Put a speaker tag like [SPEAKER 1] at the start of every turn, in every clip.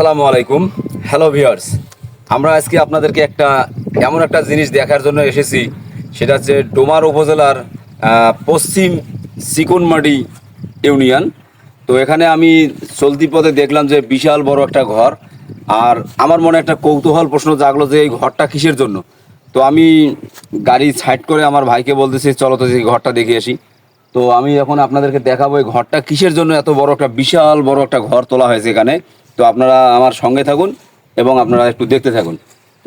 [SPEAKER 1] আসসালামু আলাইকুম। Hello viewers আমরা আজকে আপনাদেরকে একটা এমন একটা জিনিস দেখার জন্য এসেছি। সেটা হচ্ছে ডোমার উপজেলার পশ্চিম সিকুনমাটি ইউনিয়ন। তো এখানে আমি চলতি পথে দেখলাম যে বিশাল বড় একটা ঘর। আর আমার মনে একটা কৌতূহল প্রশ্ন জাগলো যে এই ঘরটা কিসের জন্য? তো আমি গাড়ি সাইড করে আমার ভাইকে বলতেছি, চলো তো এই ঘরটা দেখে আসি। তো আমি এখন আপনাদেরকে দেখাবো এই ঘরটা কিসের জন্য এত বড় একটা, বিশাল বড় একটা ঘর তোলা হয়েছে এখানে। তো আপনারা আমার সঙ্গে থাকুন এবং আপনারা একটু দেখতে থাকুন।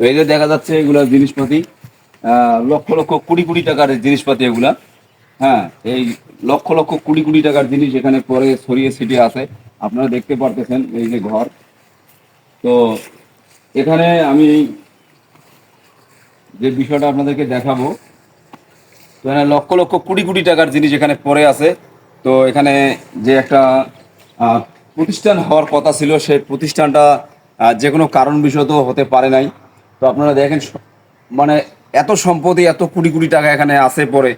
[SPEAKER 1] তো এই যে দেখা যাচ্ছে এগুলো জিনিসপাতি লক্ষ লক্ষ কুড়ি কোটি টাকার জিনিসপাতি এগুলা। হ্যাঁ এই লক্ষ লক্ষ কুড়ি কোটি টাকার জিনিস এখানে পরে ছড়িয়ে ছিটিয়ে আছে। আপনারা দেখতে পারতেছেন এই যে ঘর। তো এখানে আমি যে বিষয়টা আপনাদেরকে দেখাবো, তো এখানে লক্ষ লক্ষ কোটি কোটি টাকার জিনিস এখানে পড়ে আছে। তো এখানে যে একটা প্রতিষ্ঠান হওয়ার কথা ছিল সেই প্রতিষ্ঠানটা যে কোনো কারণ বিষয়ত হতে পারে নাই। তো আপনারা দেখেন মানে এত সম্পত্তি, এত কোটি কোটি টাকা এখানে আছে পরে।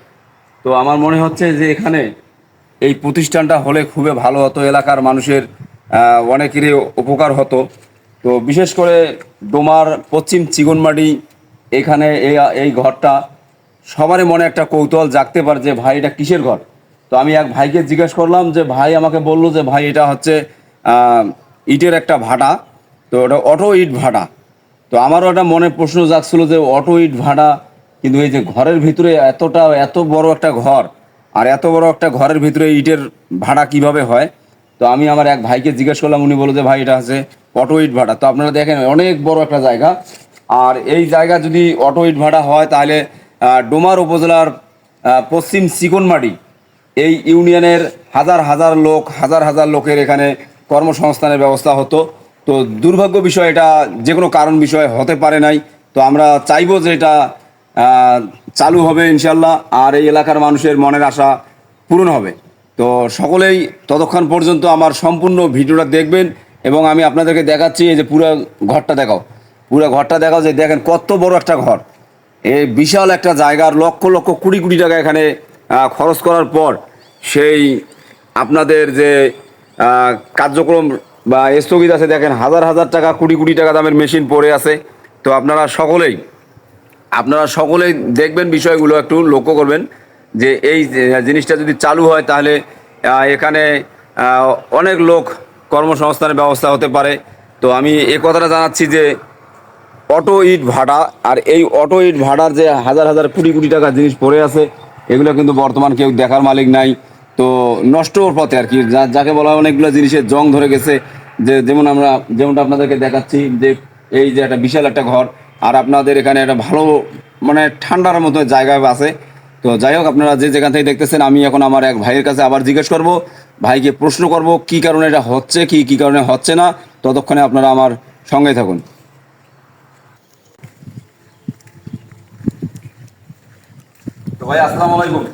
[SPEAKER 1] তো আমার মনে হচ্ছে যে এখানে এই প্রতিষ্ঠানটা হলে খুবই ভালো হতো, এলাকার মানুষের অনেকেরই উপকার হতো। তো বিশেষ করে ডোমার, পশ্চিম চিগনমাটি এখানে এই ঘরটা, সবারই মনে একটা কৌতূহল জাগতে পারে যে, ভাই, এটা কিসের ঘর? তো আমি এক ভাইকে জিজ্ঞেস করলাম যে, ভাই, আমাকে বলল যে, ভাই, এটা হচ্ছে ইটের একটা ভাটা। তো ওটা অটো ইট ভাটা। তো আমারও একটা মনে প্রশ্ন জাগছিল যে, অটো ইট ভাড়া কিন্তু এই যে ঘরের ভিতরে এতটা, এত বড় একটা ঘর, আর এত বড় একটা ঘরের ভিতরে ইটের ভাড়া কীভাবে হয়? তো আমি আমার এক ভাইকে জিজ্ঞেস করলাম, উনি বলল যে, ভাই, এটা হচ্ছে অটো ইট ভাড়া তো আপনারা দেখেন, অনেক বড় একটা জায়গা। আর এই জায়গা যদি অটো ইট ভাড়া হয়, তাহলে ডোমার উপজেলার পশ্চিম চিকনমাটি এই ইউনিয়নের হাজার হাজার লোক, হাজার হাজার লোকের এখানে কর্মসংস্থানের ব্যবস্থা হতো। তো দুর্ভাগ্য বিষয় এটা, যে কোনো কারণ বিষয় হতে পারে নাই। তো আমরা চাইব যে এটা চালু হবে ইনশাল্লাহ আর এই এলাকার মানুষের মনের আশা পূরণ হবে। তো সকলেই ততক্ষণ পর্যন্ত আমার সম্পূর্ণ ভিডিওটা দেখবেন এবং আমি আপনাদেরকে দেখাচ্ছি এই যে পুরো ঘরটা দেখাও। পুরো ঘরটা দেখাও যে দেখেন কত বড় একটা ঘর। এই বিশাল একটা জায়গার লক্ষ লক্ষ কুড়ি কোটি টাকা এখানে খরচ করার পর সেই আপনাদের যে কার্যক্রম বা স্থগিত আছে, দেখেন হাজার হাজার টাকা, কোটি কোটি টাকা দামের মেশিন পড়ে আছে। তো আপনারা সকলেই আপনারা সকলেই দেখবেন বিষয়গুলো, একটু লক্ষ্য করবেন যে এই জিনিসটা যদি চালু হয়, তাহলে এখানে অনেক লোক কর্মসংস্থানের ব্যবস্থা হতে পারে। তো আমি এ কথাটা জানাচ্ছি যে, অটো ইট ভাড়া, আর এই অটো ইট ভাড়ার যে হাজার হাজার কোটি কোটি টাকা জিনিস পড়ে আছে এগুলো কিন্তু বর্তমান কেউ দেখার মালিক নাই। তো নষ্টর পথে আর কি। যাকে বলা হয় অনেকগুলো জিনিসের জং ধরে গেছে। যে যেমন আমরা যেমনটা আপনাদেরকে দেখাচ্ছি যে এই যে একটা বিশাল একটা ঘর, আর আপনাদের এখানে একটা ভালো মানে ঠান্ডার মতো জায়গা আছে। তো যাই হোক, আপনারা যে যেখান থেকে দেখতেছেন, আমি এখন আমার এক ভাইয়ের কাছে আবার জিজ্ঞেস করব, ভাইকে প্রশ্ন করব, কি কারণে এটা হচ্ছে কি কি কারণে হচ্ছে না? ততক্ষণে আপনারা আমার সঙ্গে থাকুন। ভাই আসসালামু আলাইকুম।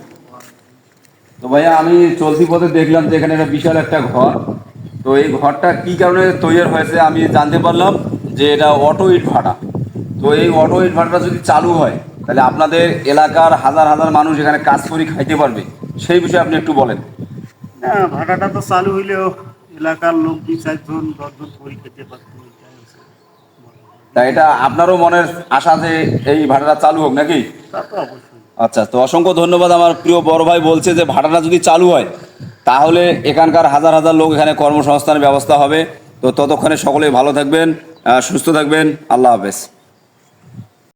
[SPEAKER 1] তো ভাইয়া আমি চলতি পথে দেখলাম যে এখানে একটা বিশাল একটা ঘর। তো এই ঘরটা কি কারণে তৈরি হয়েছে আমি জানতে পারলাম যে এটা অটো ইট ভাড়া তো এই অটো ইট ভাড়াটা যদি চালু হয় তাহলে আপনাদের এলাকার হাজার হাজার মানুষ এখানে কাজ করে খাইতে পারবে। সেই বিষয়ে আপনি একটু বলেন।
[SPEAKER 2] না ভাড়াটা তো চালু হইলেও এলাকার লোক দুই চারজন দশজন করে খেতে পারতো।
[SPEAKER 1] তা এটা আপনারও মনের আশা যে এই ভাড়াটা চালু হোক নাকি?
[SPEAKER 2] তা তো অবশ্যই।
[SPEAKER 1] আচ্ছা তো অসংখ্য ধন্যবাদ। আমার প্রিয় বড় ভাই বলছে যে, ভাড়াটা যদি চালু হয়, তাহলে এখানকার হাজার হাজার লোক এখানে কর্মসংস্থানের ব্যবস্থা হবে। তো ততক্ষণে সকলেই ভালো থাকবেন সুস্থ থাকবেন। আল্লাহ হাফেজ।